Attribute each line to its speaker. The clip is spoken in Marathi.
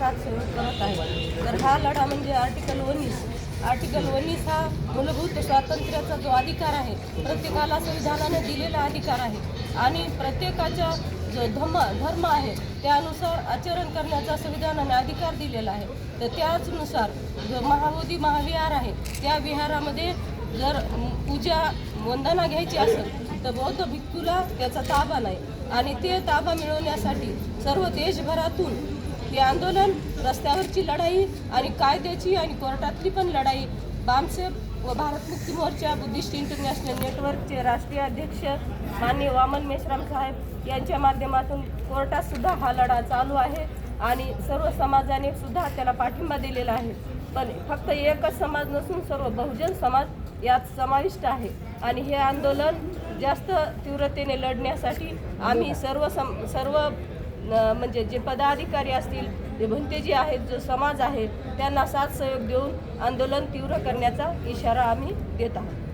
Speaker 1: साथ सहयोग करत आहे. तर हा लढा म्हणजे आर्टिकल वनीस आर्टिकल वनीस हा मूलभूत स्वातंत्र्याचा जो अधिकार आहे प्रत्येकाला संविधानाने दिलेला अधिकार आहे. आणि प्रत्येकाच्या जो धर्म धर्म आहे त्यानुसार आचरण करण्याचा संविधानाने अधिकार दिलेला आहे. तर त्याचनुसार जो महाबोधी महाविहार आहे त्या विहारामध्ये जर पूजा वंदना घ्यायची असेल तर बौद्ध भिक्खूला त्याचा ताबा नाही. आणि ते ताबा मिळवण्यासाठी सर्व देशभरातून हे आंदोलन रस्त्यावरची लढाई आणि कायद्याची आणि कोर्टातली पण लढाई. बामसेप व भारत मुक्ती मोर्चा बुद्धिस्ट इंटरनॅशनल नेटवर्कचे राष्ट्रीय अध्यक्ष माननीय वामन मेश्राम साहेब यांच्या माध्यमातून कोर्टात सुद्धा हा लढा चालू आहे आणि सर्व समाजाने सुद्धा त्याला पाठिंबा दिलेला आहे. पण फक्त एकच समाज नसून सर्व बहुजन समाज यात समाविष्ट आहे आणि हे आंदोलन जास्त तीव्रतेने लढण्यासाठी आम्ही सर्व सम सर्व म्हणजे जे पदाधिकारी असतील जे आहेत जो समाज आहे त्यांना साथ सहयोग देऊन आंदोलन तीव्र करण्याचा इशारा आम्ही देत आहोत.